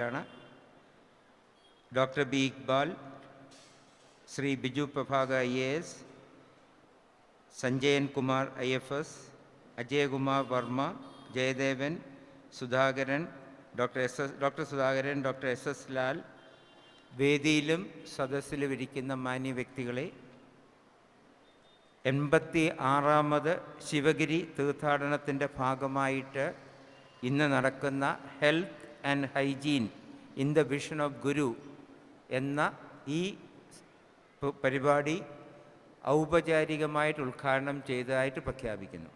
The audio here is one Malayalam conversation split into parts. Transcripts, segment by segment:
ആണ്. Doctor B Iqbal Shri Biju Prabhakar I A S Sanjayan Kumar I F S Ajayakumar Varma Jayadevan Sudhakaran doctor S S doctor Sudhakaran doctor S S Lal വേദിയിലും സദസ്സിലും ഇരിക്കുന്ന മാന്യ വ്യക്തികളെ എൺപത്തി ആറാമത് ശിവഗിരി തീർത്ഥാടനത്തിന്റെ ഭാഗമായിട്ട് ഇന്ന് നടക്കുന്ന health and hygiene in the vision of Guru എന്ന ഈ പരിപാടി ഔപചാരികമായിട്ട് ഉദ്ഘാടനം ചെയ്തതായിട്ട് പ്രഖ്യാപിക്കുന്നു.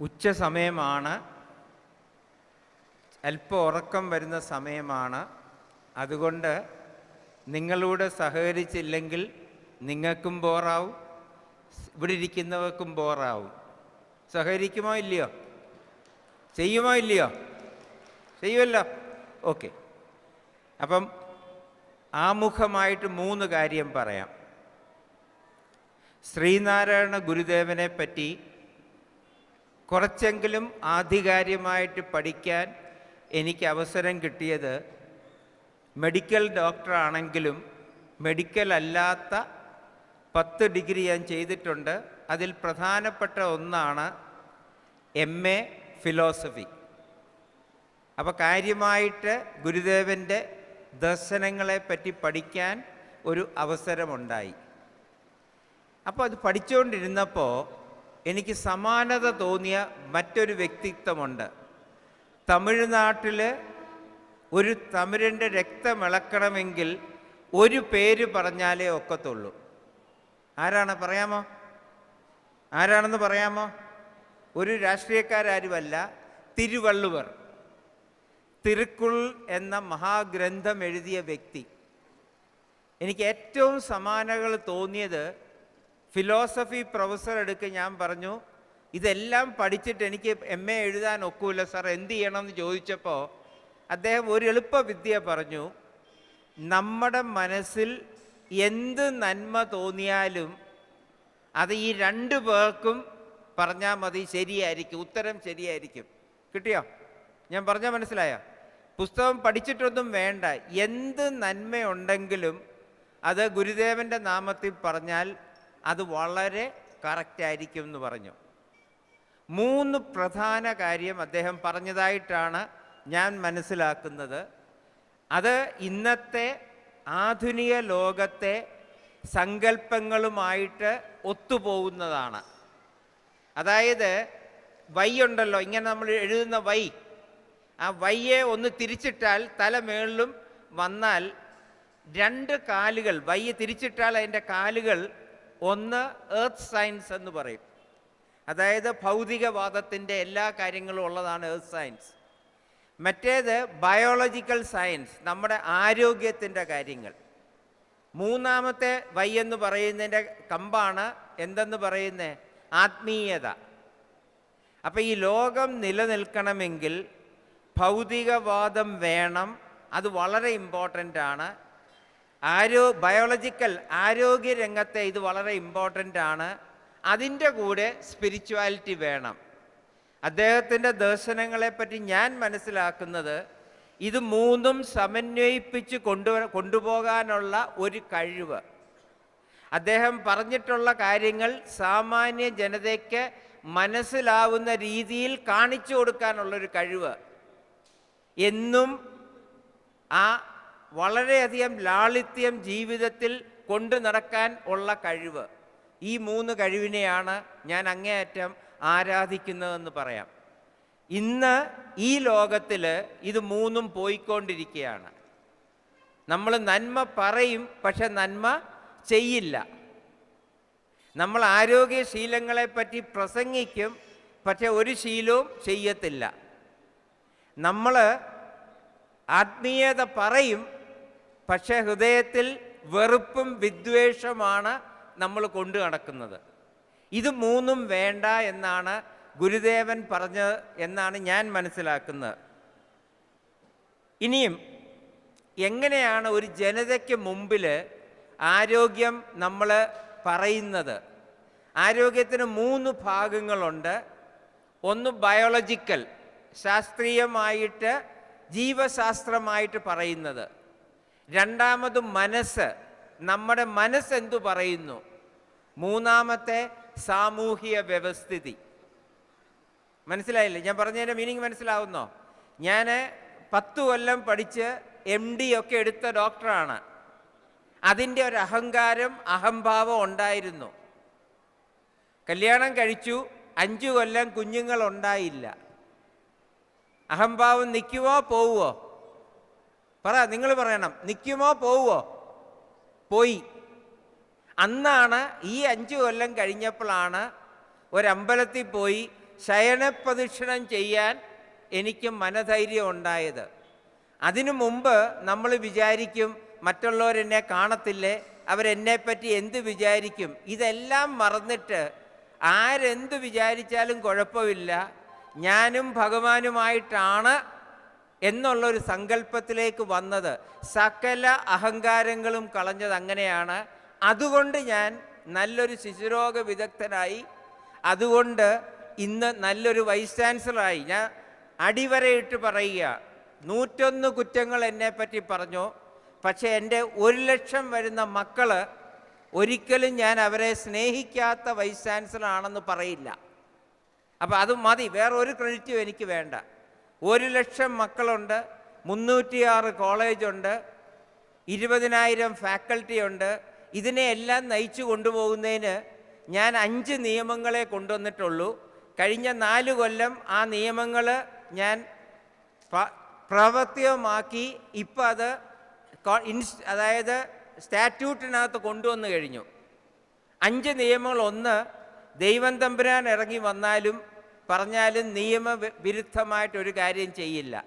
ഉച്ച സമയമാണ്. അല്പം ഉറക്കം വരുന്ന സമയമാണ്. അതുകൊണ്ട് നിങ്ങളൂടെ സഹകരിച്ചില്ലെങ്കിൽ നിങ്ങൾക്കും ബോറാവും. ഇവിടെ ഇരിക്കുന്നവർക്കും ബോറാവും. സഹകരിക്കുമോ ഇല്ലയോ? ചെയ്യുമോ ഇല്ലയോ? ചെയ്യുമല്ലോ. ഓക്കെ. അപ്പം ആമുഖമായിട്ട് മൂന്ന് കാര്യം പറയാം. ശ്രീനാരായണ ഗുരുദേവനെ പറ്റി കുറച്ചെങ്കിലും ആധികാരികമായിട്ട് പഠിക്കാൻ എനിക്ക് അവസരം കിട്ടിയത് മെഡിക്കൽ ഡോക്ടറാണെങ്കിലും മെഡിക്കൽ അല്ലാത്ത പത്ത് ഡിഗ്രി ഞാൻ ചെയ്തിട്ടുണ്ട്. അതിൽ പ്രധാനപ്പെട്ട ഒന്നാണ് എം എ ഫിലോസഫി അപ്പോൾ കാര്യമായിട്ട് ഗുരുദേവന്റെ ദർശനങ്ങളെ പറ്റി പഠിക്കാൻ ഒരു അവസരമുണ്ടായി. അപ്പോൾ അത് പഠിച്ചുകൊണ്ടിരുന്നപ്പോൾ എനിക്ക് സമാനത തോന്നിയ മറ്റൊരു വ്യക്തിത്വമുണ്ട്. തമിഴ്നാട്ടിൽ ഒരു തമിഴിന്റെ രക്തമിളക്കണമെങ്കിൽ ഒരു പേര് പറഞ്ഞാലേ ഒക്കത്തുള്ളൂ. ആരാണ് പറയാമോ? ആരാണെന്ന് പറയാമോ? ഒരു രാഷ്ട്രീയക്കാരുമല്ല തിരുവള്ളുവർ. തിരുക്കുൾ എന്ന മഹാഗ്രന്ഥം എഴുതിയ വ്യക്തി. എനിക്ക് ഏറ്റവും സമാനകൾ തോന്നിയത് ഫിലോസഫി പ്രൊഫസർ എടുക്ക് ഞാൻ പറഞ്ഞു ഇതെല്ലാം പഠിച്ചിട്ട് എനിക്ക് എം എ എഴുതാൻ ഒക്കൂല സാർ എന്ത് ചെയ്യണം എന്ന് ചോദിച്ചപ്പോൾ അദ്ദേഹം ഒരു എളുപ്പ വിദ്യ പറഞ്ഞു നമ്മുടെ മനസ്സിൽ എന്ത് നന്മ തോന്നിയാലും അത് ഈ രണ്ടു പേർക്കും പറഞ്ഞാൽ മതി ശരിയായിരിക്കും ഉത്തരം ശരിയായിരിക്കും. കിട്ടിയോ? ഞാൻ പറഞ്ഞാൽ മനസ്സിലായോ? പുസ്തകം പഠിച്ചിട്ടൊന്നും വേണ്ട. എന്ത് നന്മയുണ്ടെങ്കിലും അത് ഗുരുദേവന്റെ നാമത്തിൽ പറഞ്ഞാൽ അത് വളരെ കറക്റ്റായിരിക്കും എന്ന് പറഞ്ഞു. മൂന്ന് പ്രധാന കാര്യം അദ്ദേഹം പറഞ്ഞതായിട്ടാണ് ഞാൻ മനസ്സിലാക്കുന്നത്. അത് ഇന്നത്തെ ആധുനിക ലോകത്തെ സങ്കല്പങ്ങളുമായിട്ട് ഒത്തുപോകുന്നതാണ് അതായത് വൈ ഉണ്ടല്ലോ ഇങ്ങനെ നമ്മൾ എഴുതുന്ന വൈ. ആ വയ്യെ ഒന്ന് തിരിച്ചിട്ടാൽ തല മേളിലും വന്നാൽ രണ്ട് കാലുകൾ വയ്യ തിരിച്ചിട്ടാൽ അതിന്റെ കാലുകൾ ഒന്ന് എർത്ത് സയൻസ് എന്ന് പറയും. അതായത് ഭൗതികവാദത്തിന്റെ എല്ലാ കാര്യങ്ങളും ഉള്ളതാണ് എർത്ത് സയൻസ് മറ്റേത് ബയോളജിക്കൽ സയൻസ് നമ്മുടെ ആരോഗ്യത്തിന്റെ കാര്യങ്ങൾ. മൂന്നാമത്തെ വൈ എന്ന് പറയുന്നതിന്റെ കമ്പാണ് എന്തെന്ന് പറയുന്നത് ആത്മീയത. അപ്പം ഈ ലോകം നിലനിൽക്കണമെങ്കിൽ ഭൗതികവാദം വേണം അത് വളരെ ഇമ്പോർട്ടന്റ് ആണ്. ആരോ ബയോളജിക്കൽ ആരോഗ്യ രംഗത്തെ ഇത് വളരെ ഇമ്പോർട്ടന്റ് ആണ്. അതിന്റെ കൂടെ സ്പിരിച്വാലിറ്റി വേണം. അദ്ദേഹത്തിന്റെ ദർശനങ്ങളെപ്പറ്റി ഞാൻ മനസ്സിലാക്കുന്നത് ഇത് മൂന്നും സമന്വയിപ്പിച്ച് കൊണ്ടു കൊണ്ടുപോകാനുള്ള ഒരു കഴിവ്. അദ്ദേഹം പറഞ്ഞിട്ടുള്ള കാര്യങ്ങൾ സാമാന്യ ജനതയ്ക്ക് മനസ്സിലാവുന്ന രീതിയിൽ കാണിച്ചു കൊടുക്കാനുള്ളൊരു കഴിവ്. എന്നും ആ വളരെയധികം ലാളിത്യം ജീവിതത്തിൽ കൊണ്ടു നടക്കാൻ ഉള്ള കഴിവ്. ഈ മൂന്ന് കഴിവിനെയാണ് ഞാൻ അങ്ങേയറ്റം ആരാധിക്കുന്നതെന്ന് പറയാം. ഇന്ന് ഈ ലോകത്തിൽ ഇത് മൂന്നും പോയിക്കൊണ്ടിരിക്കുകയാണ് നമ്മൾ നന്മ പറയും പക്ഷെ നന്മ ചെയ്യില്ല. നമ്മൾ ആരോഗ്യശീലങ്ങളെപ്പറ്റി പ്രസംഗിക്കും പക്ഷെ ഒരു ശീലവും ചെയ്യത്തില്ല. നമ്മൾ ആത്മീയത പറയും പക്ഷേ ഹൃദയത്തിൽ വെറുപ്പും വിദ്വേഷമാണ് നമ്മൾ കൊണ്ടു നടക്കുന്നത്. ഇത് മൂന്നും വേണ്ട എന്നാണ് ഗുരുദേവൻ പറഞ്ഞത് എന്നാണ് ഞാൻ മനസ്സിലാക്കുന്നത്. ഇനിയും എങ്ങനെയാണ് ഒരു ജനതയ്ക്ക് മുമ്പിൽ ആരോഗ്യം നമ്മൾ പറയുന്നത്? ആരോഗ്യത്തിന് മൂന്ന് ഭാഗങ്ങളുണ്ട്. ഒന്ന് ബയോളജിക്കൽ ശാസ്ത്രീയമായിട്ട് ജീവശാസ്ത്രമായിട്ട് പറയുന്നത്. രണ്ടാമത് മനസ്സ്. നമ്മുടെ മനസ്സെന്തു പറയുന്നു? മൂന്നാമത്തെ സാമൂഹിക വ്യവസ്ഥിതി. മനസ്സിലായില്ലേ? ഞാൻ പറഞ്ഞതിന്റെ മീനിങ് മനസ്സിലാവുന്നോ? ഞാൻ പത്ത് കൊല്ലം പഠിച്ച് എം ഡി ഒക്കെ എടുത്ത ഡോക്ടറാണ് അതിന്റെ ഒരു അഹങ്കാരം അഹംഭാവം ഉണ്ടായിരുന്നു. കല്യാണം കഴിച്ചു അഞ്ചു കൊല്ലം കുഞ്ഞുങ്ങൾ ഉണ്ടായില്ല. അഹംഭാവം നിൽക്കുമോ പോവുമോ പറ നിങ്ങൾ പറയണം. നിൽക്കുമോ പോവുമോ പോയി. അന്നാണ് ഈ അഞ്ച് കൊല്ലം കഴിഞ്ഞപ്പോഴാണ് ഒരമ്പലത്തിൽ പോയി ശയനപ്രദക്ഷിണം ചെയ്യാൻ എനിക്ക് മനധൈര്യം ഉണ്ടായത്. അതിനു മുമ്പ് നമ്മൾ വിചാരിക്കും മറ്റുള്ളവരെന്നെ കാണത്തില്ലേ? അവരെന്നെപ്പറ്റി എന്ത് വിചാരിക്കും? ഇതെല്ലാം മറന്നിട്ട് ആരെന്ത് വിചാരിച്ചാലും കുഴപ്പമില്ല. ഞാനും ഭഗവാനുമായിട്ടാണ് എന്നുള്ളൊരു സങ്കല്പത്തിലേക്ക് വന്നത്. സകല അഹങ്കാരങ്ങളും കളഞ്ഞത് അങ്ങനെയാണ്. അതുകൊണ്ട് ഞാൻ നല്ലൊരു ശിശുരോഗ വിദഗ്ധനായി അതുകൊണ്ട് ഇന്ന് നല്ലൊരു വൈസ് ചാൻസലറായി. ഞാൻ അടിവരയിട്ട് പറയുക നൂറ്റൊന്ന് കുറ്റങ്ങൾ എന്നെപ്പറ്റി പറഞ്ഞു. പക്ഷേ എന്റെ ഒരു ലക്ഷം വരുന്ന മക്കൾ ഒരിക്കലും ഞാൻ അവരെ സ്നേഹിക്കാത്ത വൈസ് ചാൻസലർ ആണെന്ന് പറയില്ല. അപ്പം അത് മതി വേറെ ഒരു ക്രെഡിറ്റും എനിക്ക് വേണ്ട. ഒരു ലക്ഷം മക്കളുണ്ട് മുന്നൂറ്റിയാറ് കോളേജുണ്ട് ഇരുപതിനായിരം ഫാക്കൽറ്റി ഉണ്ട് ഇതിനെയെല്ലാം നയിച്ചു കൊണ്ടുപോകുന്നതിന് ഞാൻ അഞ്ച് നിയമങ്ങളെ കൊണ്ടുവന്നിട്ടുള്ളൂ. കഴിഞ്ഞ നാല് കൊല്ലം ആ നിയമങ്ങൾ ഞാൻ പ്രവർത്തികമാക്കി. ഇപ്പം അത് അതായത് സ്റ്റാറ്റ്യൂട്ടിനകത്ത് കൊണ്ടുവന്നു കഴിഞ്ഞു. അഞ്ച് നിയമങ്ങൾ ഒന്ന് ദൈവം തമ്പുരാൻ ഇറങ്ങി വന്നാലും പറഞ്ഞാലും നിയമ വി- വിരുദ്ധമായിട്ടൊരു കാര്യം ചെയ്യില്ല.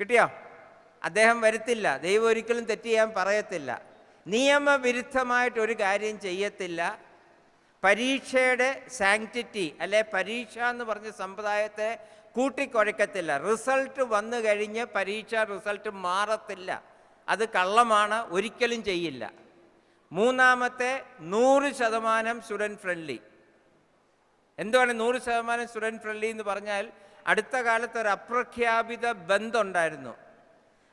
കിട്ടിയോ? അദ്ദേഹം വരുത്തില്ല. ദൈവം ഒരിക്കലും തെറ്റ് ചെയ്യാൻ പറയത്തില്ല. നിയമവിരുദ്ധമായിട്ടൊരു കാര്യം ചെയ്യത്തില്ല. പരീക്ഷയുടെ സാങ്ക്ടിറ്റി അല്ലെ പരീക്ഷ എന്ന് പറഞ്ഞ സമ്പ്രദായത്തെ കൂട്ടിക്കുഴക്കത്തില്ല. റിസൾട്ട് വന്നു കഴിഞ്ഞ് പരീക്ഷ റിസൾട്ട് മാറത്തില്ല. അത് കള്ളമാണ് ഒരിക്കലും ചെയ്യില്ല. മൂന്നാമത്തെ നൂറ് ശതമാനം സ്റ്റുഡന്റ് ഫ്രണ്ട്ലി. എന്തുവാണ് നൂറ് ശതമാനം സ്റ്റുഡന്റ് ഫ്രണ്ട്ലി എന്ന് പറഞ്ഞാൽ അടുത്ത കാലത്ത് ഒരു അപ്രഖ്യാപിത ബന്ധമുണ്ടായിരുന്നു.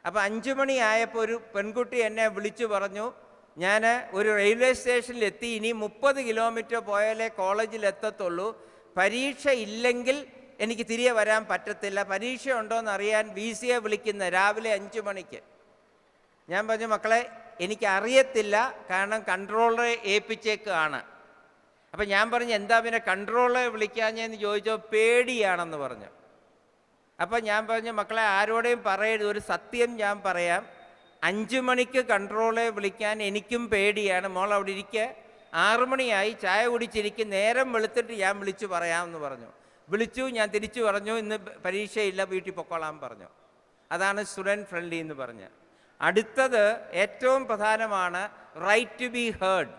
അപ്പോൾ അഞ്ചു മണിയായപ്പോൾ ഒരു പെൺകുട്ടി എന്നെ വിളിച്ചു പറഞ്ഞു ഞാൻ ഒരു റെയിൽവേ സ്റ്റേഷനിലെത്തി ഇനി മുപ്പത് കിലോമീറ്റർ പോയാലേ കോളേജിൽ എത്തത്തുള്ളൂ. പരീക്ഷ ഇല്ലെങ്കിൽ എനിക്ക് തിരികെ വരാൻ പറ്റത്തില്ല. പരീക്ഷ ഉണ്ടോയെന്ന് അറിയാൻ വി സിയെ വിളിക്കുന്ന രാവിലെ അഞ്ച് മണിക്ക്. ഞാൻ പറഞ്ഞു മക്കളെ എനിക്ക് അറിയത്തില്ല. കാരണം കൺട്രോളറെ ഏൽപ്പിച്ചേക്കാണ്. അപ്പം ഞാൻ പറഞ്ഞു എന്താ പിന്നെ കൺട്രോളറെ വിളിക്കാഞ്ഞെന്ന് ചോദിച്ചോ പേടിയാണെന്ന് പറഞ്ഞു. അപ്പം ഞാൻ പറഞ്ഞു മക്കളെ ആരോടെയും പറയരുത്. ഒരു സത്യം ഞാൻ പറയാം. അഞ്ചു മണിക്ക് കൺട്രോളെ വിളിക്കാൻ എനിക്കും പേടിയാണ്. മോൾ അവിടെ ഇരിക്കുക ആറു മണിയായി. ചായ കുടിച്ചിരിക്കും. നേരം വെളുത്തിട്ട് ഞാൻ വിളിച്ചു പറയാമെന്ന് പറഞ്ഞു. വിളിച്ചു ഞാൻ തിരിച്ചു പറഞ്ഞു. ഇന്ന് പരീക്ഷയില്ല. വീട്ടിൽ പൊക്കോളാം പറഞ്ഞു. അതാണ് സ്റ്റുഡന്റ് ഫ്രണ്ട്ലി എന്ന് പറഞ്ഞ്. അടുത്തത് ഏറ്റവും പ്രധാനമാണ് റൈറ്റ് ടു ബി ഹേർഡ്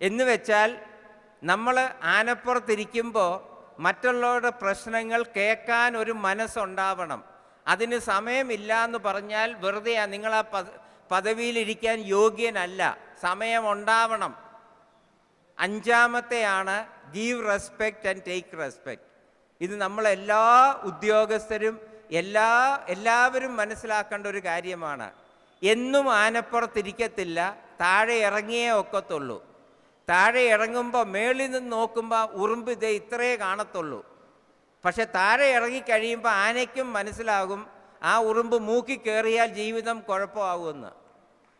എന്ന് വെച്ചാൽ നമ്മൾ ആനപ്പുറത്തിരിക്കുമ്പോൾ മറ്റുള്ളവരുടെ പ്രശ്നങ്ങൾ കേൾക്കാൻ ഒരു മനസ്സുണ്ടാവണം. അതിന് സമയമില്ല എന്ന് പറഞ്ഞാൽ വെറുതെ നിങ്ങൾ ആ പദ പദവിയിലിരിക്കാൻ യോഗ്യനല്ല. സമയമുണ്ടാവണം. അഞ്ചാമത്തെയാണ് give respect and take respect ഇത് നമ്മളെല്ലാ ഉദ്യോഗസ്ഥരും എല്ലാ എല്ലാവരും മനസ്സിലാക്കേണ്ട ഒരു കാര്യമാണ്. എന്നും ആനപ്പുറത്തിരിക്കത്തില്ല താഴെ ഇറങ്ങിയേ ഒക്കത്തുള്ളൂ. താഴെ ഇറങ്ങുമ്പോൾ മേളിൽ നിന്ന് നോക്കുമ്പോൾ ഉറുമ്പ് ഇതേ ഇത്രയേ കാണത്തുള്ളൂ. പക്ഷെ താഴെ ഇറങ്ങിക്കഴിയുമ്പോൾ ആനയ്ക്കും മനസ്സിലാകും ആ ഉറുമ്പ് മൂക്കി കയറിയാൽ ജീവിതം കുഴപ്പമാകുമെന്ന്.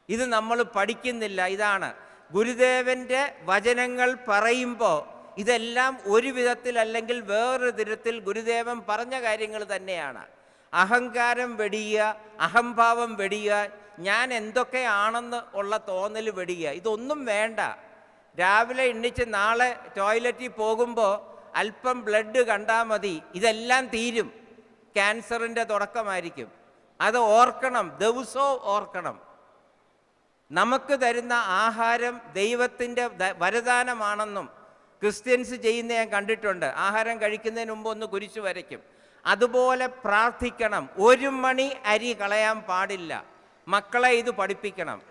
ഇത് നമ്മൾ പഠിക്കുന്നില്ല. ഇതാണ് ഗുരുദേവന്റെ വചനങ്ങൾ പറയുമ്പോൾ ഇതെല്ലാം ഒരു വിധത്തിൽ അല്ലെങ്കിൽ വേറൊരു തരത്തിൽ ഗുരുദേവൻ പറഞ്ഞ കാര്യങ്ങൾ തന്നെയാണ്. അഹങ്കാരം വെടിയുക അഹംഭാവം വെടിയുക ഞാൻ എന്തൊക്കെയാണെന്ന് ഉള്ള തോന്നൽ വെടിയുക. ഇതൊന്നും വേണ്ട. രാവിലെ എണ്ണിച്ച് നാളെ ടോയ്ലറ്റിൽ പോകുമ്പോൾ അല്പം ബ്ലഡ് കണ്ടാൽ മതി. ഇതെല്ലാം തീരും. ക്യാൻസറിന്റെ തുടക്കമായിരിക്കും. അത് ഓർക്കണം. ദിവസവും ഓർക്കണം. നമുക്ക് തരുന്ന ആഹാരം ദൈവത്തിന്റെ വരദാനമാണെന്നും ക്രിസ്ത്യൻസ് ചെയ്യുന്ന ഞാൻ കണ്ടിട്ടുണ്ട്. ആഹാരം കഴിക്കുന്നതിന് മുമ്പ് ഒന്ന് കുരിച്ചു വരയ്ക്കും. അതുപോലെ പ്രാർത്ഥിക്കണം. ഒരു മണി അരി കളയാൻ പാടില്ല. മക്കളെ ഇത് പഠിപ്പിക്കണം.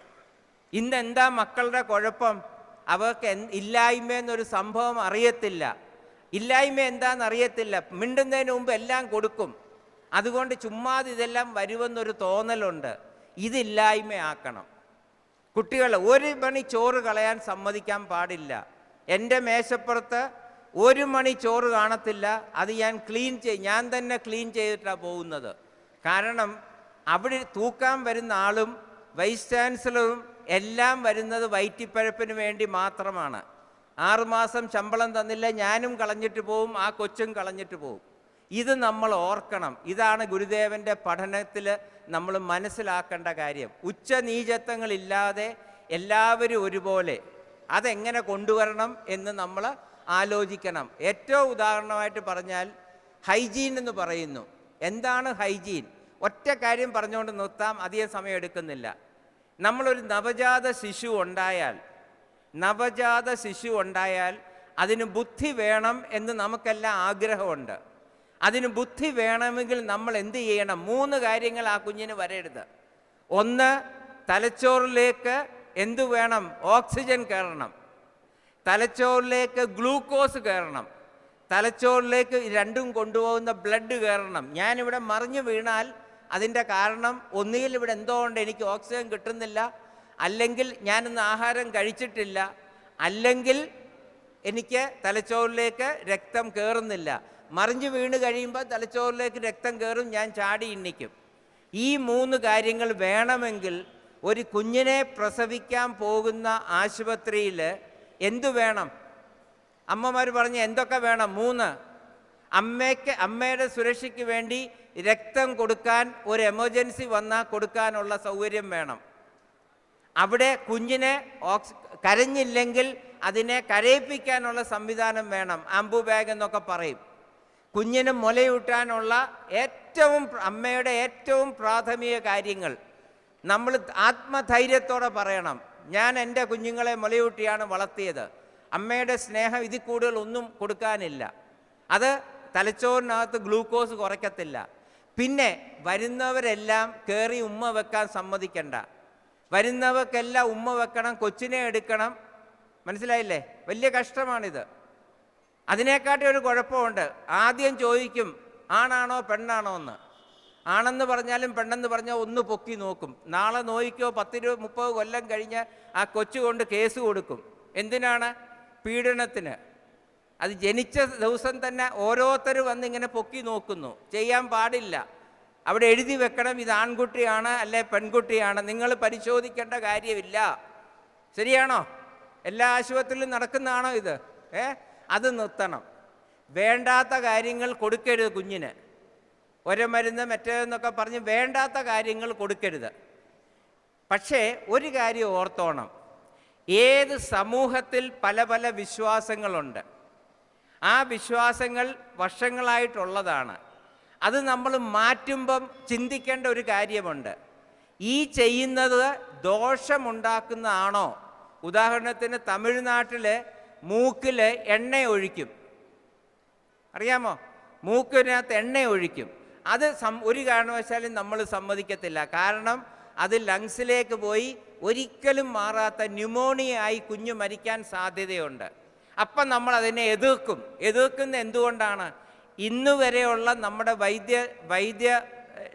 ഇന്ന് എന്താ മക്കളുടെ കുഴപ്പം? അവർക്ക് ഇല്ലായ്മ എന്നൊരു സംഭവം അറിയത്തില്ല. ഇല്ലായ്മ എന്താണെന്ന് അറിയത്തില്ല മിണ്ടുന്നതിന് മുമ്പ് എല്ലാം കൊടുക്കും. അതുകൊണ്ട് ചുമ്മാതെ ഇതെല്ലാം വരുമെന്നൊരു തോന്നലുണ്ട്. ഇതില്ലായ്മയാക്കണം. കുട്ടികൾ ഒരു മണി ചോറ് കളയാൻ സമ്മതിക്കാൻ പാടില്ല. എന്റെ മേശപ്പുറത്ത് ഒരു മണി ചോറ് കാണത്തില്ല. അത് ഞാൻ ക്ലീൻ ചെയ് ഞാൻ തന്നെ ക്ലീൻ ചെയ്തിട്ടാണ് പോകുന്നത്. കാരണം അവിടെ തൂക്കാൻ വരുന്ന ആളും വൈസ് ചാൻസലറും എല്ലാം വരുന്നത് വയറ്റിപ്പഴപ്പിന് വേണ്ടി മാത്രമാണ്. ആറുമാസം ശമ്പളം തന്നില്ല ഞാനും കളഞ്ഞിട്ട് പോവും ആ കൊച്ചും കളഞ്ഞിട്ട് പോവും. ഇത് നമ്മൾ ഓർക്കണം. ഇതാണ് ഗുരുദേവന്റെ പഠനത്തിൽ നമ്മൾ മനസ്സിലാക്കേണ്ട കാര്യം. ഉച്ചനീചത്വങ്ങളില്ലാതെ എല്ലാവരും ഒരുപോലെ അതെങ്ങനെ കൊണ്ടുവരണം എന്ന് നമ്മൾ ആലോചിക്കണം. ഏറ്റവും ഉദാഹരണമായിട്ട് പറഞ്ഞാൽ ഹൈജീൻ എന്ന് പറയുന്നു. എന്താണ് ഹൈജീൻ? ഒറ്റ കാര്യം പറഞ്ഞുകൊണ്ട് നിർത്താം അധികം സമയം എടുക്കുന്നില്ല. നമ്മളൊരു നവജാത ശിശു ഉണ്ടായാൽ നവജാത ശിശു ഉണ്ടായാൽ അതിന് ബുദ്ധി വേണം എന്ന് നമുക്കെല്ലാം ആഗ്രഹമുണ്ട്. അതിന് ബുദ്ധി വേണമെങ്കിൽ നമ്മൾ എന്ത് ചെയ്യണം? മൂന്ന് കാര്യങ്ങൾ ആ കുഞ്ഞിന് വരരുത്. ഒന്ന് തലച്ചോറിലേക്ക് എന്തു വേണം? ഓക്സിജൻ കയറണം. തലച്ചോറിലേക്ക് ഗ്ലൂക്കോസ് കയറണം. തലച്ചോറിലേക്ക് രണ്ടും കൊണ്ടുപോകുന്ന ബ്ലഡ് കയറണം. ഞാനിവിടെ മറിഞ്ഞു വീണാൽ അതിന്റെ കാരണം ഒന്നുകിൽ ഇവിടെ എന്തോ കൊണ്ട് എനിക്ക് ഓക്സിജൻ കിട്ടുന്നില്ല അല്ലെങ്കിൽ ഞാനിന്ന് ആഹാരം കഴിച്ചിട്ടില്ല അല്ലെങ്കിൽ എനിക്ക് തലച്ചോറിലേക്ക് രക്തം കയറുന്നില്ല മറിഞ്ഞു വീണ് കഴിയുമ്പോൾ തലച്ചോറിലേക്ക് രക്തം കയറും ഞാൻ ചാടി എണ്ണിക്കും. ഈ മൂന്ന് കാര്യങ്ങൾ വേണമെങ്കിൽ ഒരു കുഞ്ഞിനെ പ്രസവിക്കാൻ പോകുന്ന ആശുപത്രിയിൽ എന്തു വേണം? അമ്മമാർ പറഞ്ഞ് എന്തൊക്കെ വേണം? മൂന്ന് അമ്മയ്ക്ക് അമ്മയുടെ സുരക്ഷയ്ക്ക് വേണ്ടി രക്തം കൊടുക്കാൻ ഒരു എമർജൻസി വന്നാൽ കൊടുക്കാനുള്ള സൗകര്യം വേണം. അവിടെ കുഞ്ഞിനെ ഓക്സി കരഞ്ഞില്ലെങ്കിൽ അതിനെ കരയിപ്പിക്കാനുള്ള സംവിധാനം വേണം. ആംബു ബാഗ് എന്നൊക്കെ പറയും. കുഞ്ഞിന് മുലയൂട്ടാനുള്ള ഏറ്റവും അമ്മയുടെ ഏറ്റവും പ്രാഥമിക കാര്യങ്ങൾ. നമ്മൾ ആത്മധൈര്യത്തോടെ പറയണം. ഞാൻ എന്റെ കുഞ്ഞുങ്ങളെ മുലയൂട്ടിയാണ് വളർത്തിയത്. അമ്മയുടെ സ്നേഹം ഇതിൽ കൂടുതൽ ഒന്നും കൊടുക്കാനില്ല. അത് തലച്ചോറിനകത്ത് ഗ്ലൂക്കോസ് കുറയ്ക്കത്തില്ല. പിന്നെ വരുന്നവരെല്ലാം കയറി ഉമ്മ വെക്കാൻ സമ്മതിക്കണ്ട. വരുന്നവർക്കെല്ലാം ഉമ്മ വെക്കണം കൊച്ചിനെ എടുക്കണം. മനസ്സിലായില്ലേ? വലിയ കഷ്ടമാണിത്. അതിനെക്കാട്ടി ഒരു കുഴപ്പമുണ്ട്. ആദ്യം ചോദിക്കും ആണാണോ പെണ്ണാണോ എന്ന്? ആണെന്ന് പറഞ്ഞാലും പെണ്ണെന്ന് പറഞ്ഞാൽ ഒന്ന് പൊക്കി നോക്കും. നാളെ നോയിക്കോ പത്തിരുപത് മുപ്പത് കൊല്ലം കഴിഞ്ഞ് ആ കൊച്ചു കൊണ്ട് കേസ് കൊടുക്കും. എന്തിനാണ്? പീഡനത്തിന്. അത് ജനിച്ച ദിവസം തന്നെ ഓരോരുത്തർ വന്നിങ്ങനെ പൊക്കി നോക്കുന്നു. ചെയ്യാൻ പാടില്ല. അവിടെ എഴുതി വെക്കണം ഇത് ആൺകുട്ടിയാണ് അല്ലെ പെൺകുട്ടിയാണ് നിങ്ങൾ പരിശോധിക്കേണ്ട കാര്യമില്ല. ശരിയാണോ? എല്ലാ ആശുപത്രിയിലും നടക്കുന്നതാണോ ഇത്? ഏ? അത് നിർത്തണം. വേണ്ടാത്ത കാര്യങ്ങൾ കൊടുക്കരുത് കുഞ്ഞിന്. ഒരു മരുന്ന് മറ്റേതെന്നൊക്കെ പറഞ്ഞ് വേണ്ടാത്ത കാര്യങ്ങൾ കൊടുക്കരുത്. പക്ഷേ ഒരു കാര്യം ഓർത്തോണം. ഏത് സമൂഹത്തിൽ പല പല വിശ്വാസങ്ങളുണ്ട്. ആ വിശ്വാസങ്ങൾ വർഷങ്ങളായിട്ടുള്ളതാണ്. അത് നമ്മൾ മാറ്റുമ്പം ചിന്തിക്കേണ്ട ഒരു കാര്യമുണ്ട്. ഈ ചെയ്യുന്നത് ദോഷമുണ്ടാക്കുന്നതാണോ? ഉദാഹരണത്തിന് തമിഴ്നാട്ടിൽ മൂക്കിൽ എണ്ണ ഒഴിക്കും. അറിയാമോ? മൂക്കിനകത്ത് എണ്ണ ഒഴിക്കും. അത് സം ഒരു കാരണവശാലും നമ്മൾ സമ്മതിക്കത്തില്ല. കാരണം അത് ലങ്സിലേക്ക് പോയി ഒരിക്കലും മാറാത്ത ന്യൂമോണിയ ആയി കുഞ്ഞു മരിക്കാൻ സാധ്യതയുണ്ട്. അപ്പം നമ്മൾ അതിനെ എതിർക്കും. എതിർക്കുന്ന എന്തുകൊണ്ടാണ്? ഇന്ന് വരെയുള്ള നമ്മുടെ വൈദ്യ വൈദ്യ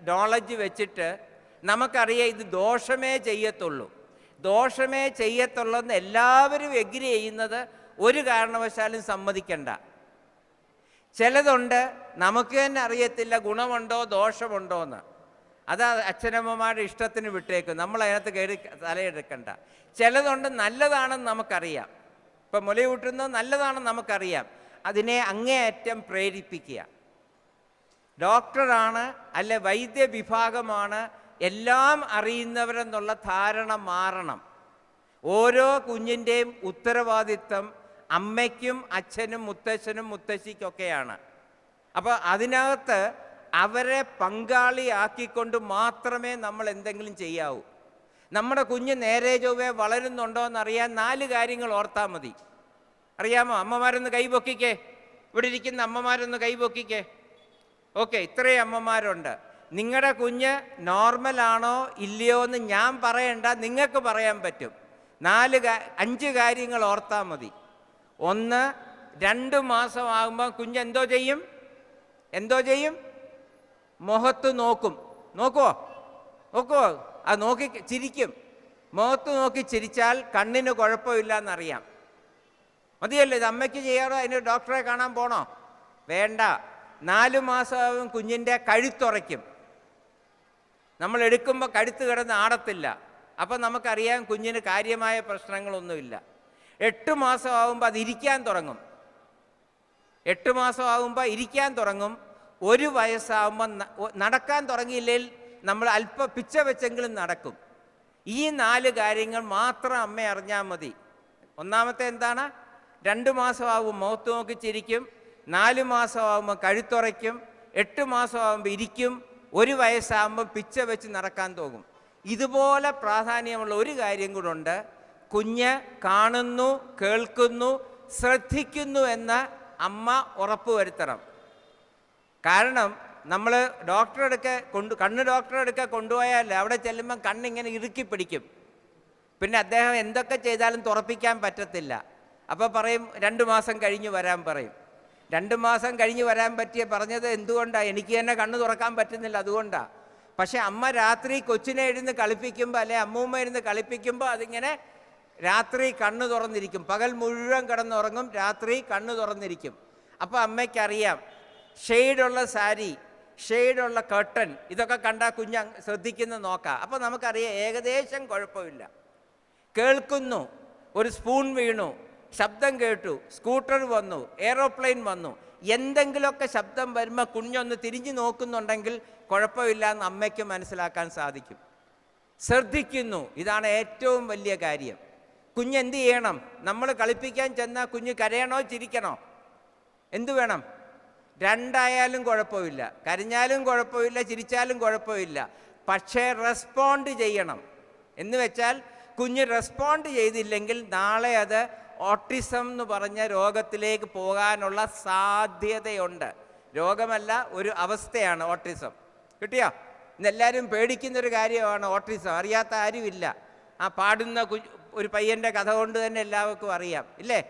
നോളജ് വെച്ചിട്ട് നമുക്കറിയാം ഇത് ദോഷമേ ചെയ്യത്തുള്ളൂ. ദോഷമേ ചെയ്യത്തുള്ളൂ എന്ന് എല്ലാവരും എഗ്രി ചെയ്യുന്നത് ഒരു കാരണവശാലും സമ്മതിക്കണ്ട. ചിലതുണ്ട് നമുക്ക് തന്നെ അറിയത്തില്ല ഗുണമുണ്ടോ ദോഷമുണ്ടോ എന്ന് അത് അച്ഛനമ്മമാരുടെ ഇഷ്ടത്തിന് വിട്ടേക്കും. നമ്മൾ അതിനകത്ത് കയറി തലയെടുക്കണ്ട. ചിലതുണ്ട് നല്ലതാണെന്ന് നമുക്കറിയാം. ഇപ്പം മുലയൂട്ടുന്നത് നല്ലതാണെന്ന് നമുക്കറിയാം. അതിനെ അങ്ങേയറ്റം പ്രേരിപ്പിക്കുക. ഡോക്ടറാണ് അല്ലെ വൈദ്യ വിഭാഗമാണ് എല്ലാം അറിയുന്നവരെന്നുള്ള ധാരണ മാറണം. ഓരോ കുഞ്ഞിന്റെയും ഉത്തരവാദിത്തം അമ്മയ്ക്കും അച്ഛനും മുത്തശ്ശനും മുത്തശ്ശിക്കൊക്കെയാണ്. അപ്പോൾ അതിനകത്ത് അവരെ പങ്കാളിയാക്കിക്കൊണ്ട് മാത്രമേ നമ്മൾ എന്തെങ്കിലും ചെയ്യാവൂ. നമ്മുടെ കുഞ്ഞ് നേരെ ചൊവ്വേ വളരുന്നുണ്ടോ എന്നറിയാൻ നാല് കാര്യങ്ങൾ ഓർത്താൽ മതി. അറിയാമോ? അമ്മമാരൊന്ന് കൈപൊക്കിക്കേ ഇവിടെ ഇരിക്കുന്ന അമ്മമാരൊന്ന് കൈപൊക്കിക്കേ ഓക്കെ ഇത്രയും അമ്മമാരുണ്ട്. നിങ്ങളുടെ കുഞ്ഞ് നോർമലാണോ ഇല്ലയോ എന്ന് ഞാൻ പറയണ്ട നിങ്ങൾക്ക് പറയാൻ പറ്റും. നാല് അഞ്ച് കാര്യങ്ങൾ ഓർത്താൽ മതി. ഒന്ന് രണ്ട് മാസമാകുമ്പോൾ കുഞ്ഞ് എന്തോ ചെയ്യും? എന്തോ ചെയ്യും? മുഖത്ത് നോക്കും. നോക്കുവോ? നോക്കുവോ? അത് നോക്കി ചിരിക്കും. മുഖത്ത് നോക്കി ചിരിച്ചാൽ കണ്ണിന് കുഴപ്പമില്ല എന്നറിയാം മതിയല്ലോ ഇത് അമ്മയ്ക്ക് ചെയ്യാറോ അതിന് ഡോക്ടറെ കാണാൻ പോണോ? വേണ്ട. നാല് മാസമാകും കുഞ്ഞിന്റെ കഴുത്തുറയ്ക്കും. നമ്മൾ എടുക്കുമ്പോൾ കഴുത്ത് കിടന്ന് ആടത്തില്ല. അപ്പം നമുക്കറിയാം കുഞ്ഞിന് കാര്യമായ പ്രശ്നങ്ങളൊന്നുമില്ല. എട്ട് മാസമാകുമ്പോൾ അത് ഇരിക്കാൻ തുടങ്ങും. എട്ട് മാസമാകുമ്പോൾ ഇരിക്കാൻ തുടങ്ങും. ഒരു വയസ്സാകുമ്പോൾ നടക്കാൻ തുടങ്ങിയില്ലെങ്കിൽ നമ്മൾ അല്പ പിച്ച വെച്ചെങ്കിലും നടക്കും. ഈ നാല് കാര്യങ്ങൾ മാത്രം അമ്മ അറിഞ്ഞാൽ മതി. ഒന്നാമത്തെ എന്താണ്? രണ്ട് മാസമാകുമ്പോൾ മുഖത്ത് നോക്കി ചിരിക്കും നാല് മാസമാകുമ്പോൾ കഴുത്തുറയ്ക്കും എട്ട് മാസമാകുമ്പോൾ ഇരിക്കും ഒരു വയസ്സാകുമ്പോൾ പിച്ച വെച്ച് നടക്കാൻ തോന്നും. ഇതുപോലെ പ്രാധാന്യമുള്ള ഒരു കാര്യം കൂടെ ഉണ്ട്. കുഞ്ഞ് കാണുന്നു കേൾക്കുന്നു ശ്രദ്ധിക്കുന്നു എന്ന് അമ്മ ഉറപ്പുവരുത്തണം കാരണം നമ്മൾ ഡോക്ടറെ അടുക്ക കൊണ്ട് കണ്ണ് ഡോക്ടറെ അടുക്ക അവിടെ ചെല്ലുമ്പം കണ്ണിങ്ങനെ ഇറുക്കി പിടിക്കും. പിന്നെ അദ്ദേഹം എന്തൊക്കെ ചെയ്താലും തുറപ്പിക്കാൻ പറ്റത്തില്ല. അപ്പോൾ പറയും രണ്ട് മാസം കഴിഞ്ഞ് വരാൻ പറയും. രണ്ട് മാസം കഴിഞ്ഞ് വരാൻ പറ്റിയ പറഞ്ഞത് എന്തുകൊണ്ടാണ് എനിക്ക് തന്നെ കണ്ണ് തുറക്കാൻ പറ്റുന്നില്ല അതുകൊണ്ടാണ് പക്ഷേ അമ്മ രാത്രി കൊച്ചിനെ ഇരുന്ന് കളിപ്പിക്കുമ്പോൾ അല്ലെ അമ്മൂമ്മ ഇരുന്ന് കളിപ്പിക്കുമ്പോൾ അതിങ്ങനെ രാത്രി കണ്ണ് തുറന്നിരിക്കും. പകൽ മുഴുവൻ കിടന്നുറങ്ങും രാത്രി കണ്ണ് തുറന്നിരിക്കും. അപ്പോൾ അമ്മയ്ക്കറിയാം ഷെയ്ഡുള്ള സാരി ഷെയ്ഡുള്ള കർട്ടൻ ഇതൊക്കെ കണ്ടാൽ കുഞ്ഞ് ശ്രദ്ധിക്കുന്നു നോക്കാം. അപ്പോൾ നമുക്കറിയാം ഏകദേശം കുഴപ്പമില്ല. കേൾക്കുന്നു ഒരു സ്പൂൺ വീണു. ശബ്ദം കേട്ടു. സ്കൂട്ടർ വന്നു. എയ്റോപ്ലെയിൻ വന്നു. എന്തെങ്കിലുമൊക്കെ ശബ്ദം വരുമ്പോൾ കുഞ്ഞൊന്ന് തിരിഞ്ഞു നോക്കുന്നുണ്ടെങ്കിൽ കുഴപ്പമില്ല എന്ന് അമ്മയ്ക്ക് മനസ്സിലാക്കാൻ സാധിക്കും. ശ്രദ്ധിക്കുന്നു. ഇതാണ് ഏറ്റവും വലിയ കാര്യം. കുഞ്ഞ് എന്ത് ചെയ്യണം? നമ്മൾ കളിപ്പിക്കാൻ ചെന്നാൽ കുഞ്ഞ് കരയണോ? ചിരിക്കണോ? എന്തു വേണം? രണ്ടായാലും കുഴപ്പമില്ല. കരഞ്ഞാലും കുഴപ്പമില്ല. ചിരിച്ചാലും കുഴപ്പമില്ല. പക്ഷേ റെസ്പോണ്ട് ചെയ്യണം. എന്ന് വെച്ചാൽ കുഞ്ഞ് റെസ്പോണ്ട് ചെയ്തില്ലെങ്കിൽ നാളെ അത് ഓട്ടിസം എന്ന് പറഞ്ഞ രോഗത്തിലേക്ക് പോകാനുള്ള സാധ്യതയുണ്ട്. രോഗമല്ല ഒരു അവസ്ഥയാണ് ഓട്ടിസം. കിട്ടിയോ? ഇന്നെല്ലാവരും പേടിക്കുന്നൊരു കാര്യമാണ് ഓട്ടിസം. അറിയാത്ത ആരുമില്ല. ആ പാടുന്ന ഒരു പയ്യന്റെ കഥ കൊണ്ട് തന്നെ എല്ലാവർക്കും അറിയാം ഇല്ലേ?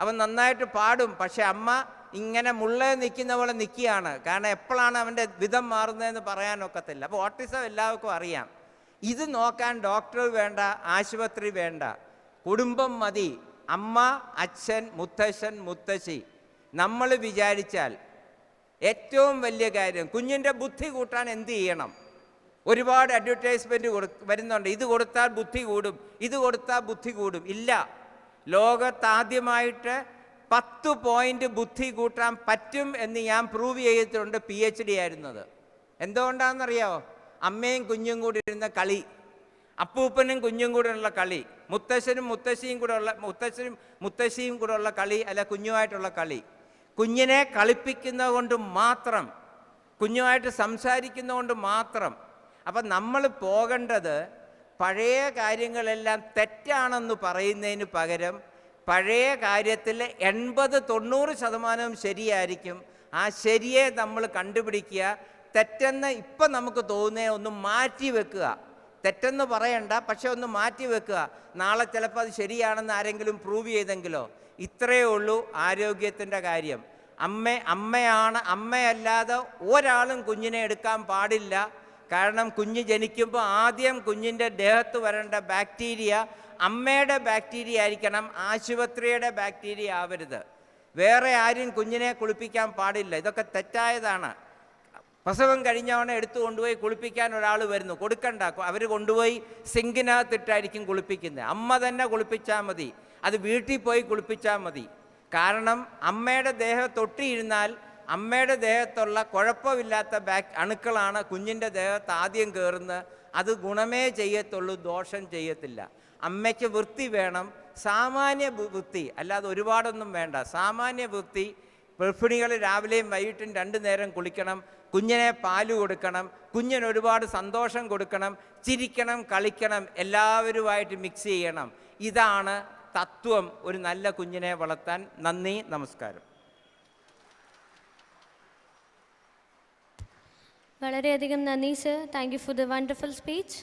അവൻ നന്നായിട്ട് പാടും പക്ഷെ അമ്മ ഇങ്ങനെ മുള്ള നിൽക്കുന്ന പോലെ നിൽക്കുകയാണ്. കാരണം എപ്പോഴാണ് അവന്റെ വിധം മാറുന്നതെന്ന് പറയാനൊക്കത്തില്ല അപ്പോൾ ഓട്ടിസം എല്ലാവർക്കും അറിയാം. ഇത് നോക്കാൻ ഡോക്ടർ വേണ്ട ആശുപത്രി വേണ്ട. കുടുംബം മതി. അമ്മ അച്ഛൻ മുത്തശ്ശൻ മുത്തശ്ശി. നമ്മൾ വിചാരിച്ചാൽ ഏറ്റവും വലിയ കാര്യം കുഞ്ഞിന്റെ ബുദ്ധി കൂട്ടാൻ എന്ത് ചെയ്യണം? ഒരുപാട് അഡ്വർടൈസ്മെന്റ് വരുന്നുണ്ട്. ഇത് കൊടുത്താൽ ബുദ്ധി കൂടും ഇത് കൊടുത്താൽ ബുദ്ധി കൂടും. ഇല്ല. ലോകത്താദ്യമായിട്ട് പത്ത് പോയിന്റ് ബുദ്ധി കൂട്ടാൻ പറ്റും എന്ന് ഞാൻ പ്രൂവ് ചെയ്തിട്ടുണ്ട് പി എച്ച് ഡി ആയിരുന്നത്. എന്തുകൊണ്ടാണെന്നറിയാമോ അമ്മയും കുഞ്ഞും കൂടി ഇരുന്ന കളി. അപ്പൂപ്പനും കുഞ്ഞും കൂടെ ഉള്ള കളി മുത്തശ്ശനും മുത്തശ്ശിയും കൂടെ ഉള്ള മുത്തശ്ശനും മുത്തശ്ശിയും കൂടെ ഉള്ള കളി അല്ല കുഞ്ഞുമായിട്ടുള്ള കളി. കുഞ്ഞിനെ കളിപ്പിക്കുന്നത് കൊണ്ട് മാത്രം കുഞ്ഞുമായിട്ട് സംസാരിക്കുന്നതുകൊണ്ട് മാത്രം. അപ്പം നമ്മൾ പോകേണ്ടത് പഴയ കാര്യങ്ങളെല്ലാം തെറ്റാണെന്ന് പറയുന്നതിന് പകരം പഴയ കാര്യത്തിൽ എൺപത് തൊണ്ണൂറ് ശതമാനവും ശരിയായിരിക്കും. ആ ശരിയെ നമ്മൾ കണ്ടുപിടിക്കുക തെറ്റെന്ന് ഇപ്പം നമുക്ക് തോന്നുന്നേ ഒന്ന് മാറ്റി വെക്കുക. തെറ്റെന്ന് പറയണ്ട പക്ഷെ ഒന്ന് മാറ്റി വെക്കുക. നാളെ ചിലപ്പോൾ അത് ശരിയാണെന്ന് ആരെങ്കിലും പ്രൂവ് ചെയ്തെങ്കിലോ? ഇത്രയേ ഉള്ളൂ ആരോഗ്യത്തിന്റെ കാര്യം. അമ്മ അമ്മയാണ് അമ്മയല്ലാതെ ഒരാളും കുഞ്ഞിനെ എടുക്കാൻ പാടില്ല. കാരണം കുഞ്ഞ് ജനിക്കുമ്പോൾ ആദ്യം കുഞ്ഞിന്റെ ദേഹത്ത് വരേണ്ട ബാക്ടീരിയ അമ്മയുടെ ബാക്ടീരിയ ആയിരിക്കണം ആശുപത്രിയുടെ ബാക്ടീരിയ ആവരുത്. വേറെ ആരും കുഞ്ഞിനെ കുളിപ്പിക്കാൻ പാടില്ല. ഇതൊക്കെ തെറ്റായതാണ്. പ്രസവം കഴിഞ്ഞവനെ എടുത്തു കൊണ്ടുപോയി കുളിപ്പിക്കാൻ ഒരാൾ വരുന്നു. കൊടുക്കണ്ട. അവർ കൊണ്ടുപോയി സിങ്കിനകത്തിട്ടായിരിക്കും കുളിപ്പിക്കുന്നത്. അമ്മ തന്നെ കുളിപ്പിച്ചാൽ മതി. അത് വീട്ടിൽ പോയി കുളിപ്പിച്ചാൽ മതി. കാരണം അമ്മയുടെ ദേഹം തൊട്ടിയിരുന്നാൽ അമ്മയുടെ ദേഹത്തുള്ള കുഴപ്പമില്ലാത്ത ബാക് അണുക്കളാണ് കുഞ്ഞിന്റെ ദേഹത്ത് ആദ്യം കയറുന്നത് അത് ഗുണമേ ചെയ്യത്തുള്ളൂ ദോഷം ചെയ്യത്തില്ല. അമ്മയ്ക്ക് വൃത്തി വേണം. സാമാന്യ വൃത്തി അല്ലാതെ ഒരുപാടൊന്നും വേണ്ട. സാമാന്യ വൃത്തി ഗർഭിണികൾ രാവിലെയും വൈകിട്ടും രണ്ടു നേരം കുളിക്കണം. കുഞ്ഞിനെ പാൽ കൊടുക്കണം കുഞ്ഞിന് ഒരുപാട് സന്തോഷം കൊടുക്കണം ചിരിക്കണം കളിക്കണം എല്ലാവരുമായിട്ട് മിക്സ് ചെയ്യണം. ഇതാണ് തത്വം ഒരു നല്ല കുഞ്ഞിനെ വളർത്താൻ. നന്ദി നമസ്കാരം. വളരെയധികം നന്ദി sir thank you for the wonderful speech